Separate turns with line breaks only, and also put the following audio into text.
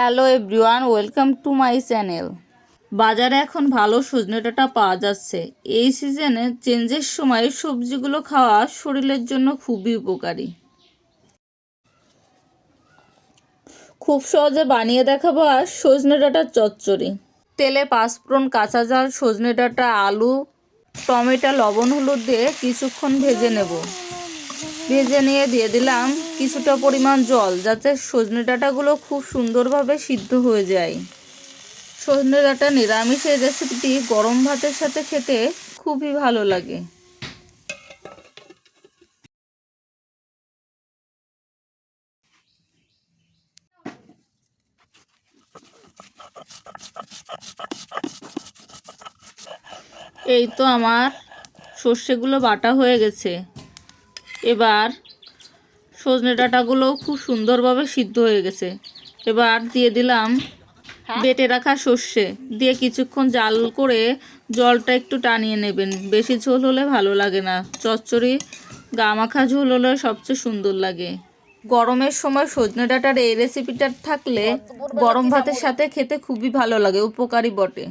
Hello everyone, welcome to my channel. বাজারে এখন ভালো সজনে ডাঁটা পাওয়া যাচ্ছে। এই সিজনে চেঞ্জের সময় সবজিগুলো খাওয়া শরীরের জন্য খুবই উপকারী। খুব সহজে বানিয়ে দেখাবো আর সজনে ডাঁটার চচ্চড়ি। তেলে পাঁচফোড়ন কাঁচা জাল সজনে ডাঁটা আলু, টমেটো, লবণ, হলুদ দিয়ে কিছুক্ষণ ভেজে নেব। ভেজে নিয়ে দিয়ে দিলাম কিছুটা পরিমাণ জল, যাতে সজনে ডাঁটাগুলো খুব সুন্দরভাবে সিদ্ধ হয়ে যায়। সজনে ডাঁটা নিরামিষ এই রেসিপিটি গরম ভাতের সাথে খেতে খুবই ভালো লাগে। এই তো আমার সর্ষেগুলো বাটা হয়ে গেছে। এবার সজনে ডাঁটাগুলোও খুব সুন্দরভাবে সিদ্ধ হয়ে গেছে। এবার দিয়ে দিলাম বেটে রাখা সর্ষে। দিয়ে কিছুক্ষণ জাল করে জলটা একটু টানিয়ে নেবেন। বেশি ঝোল হলে ভালো লাগে না। চচ্চড়ি গা মাখা ঝোল হলে সবচেয়ে সুন্দর লাগে। গরমের সময় সজনে ডাঁটার এই রেসিপিটা থাকলে গরম ভাতের সাথে খেতে খুবই ভালো লাগে। উপকারী বটে।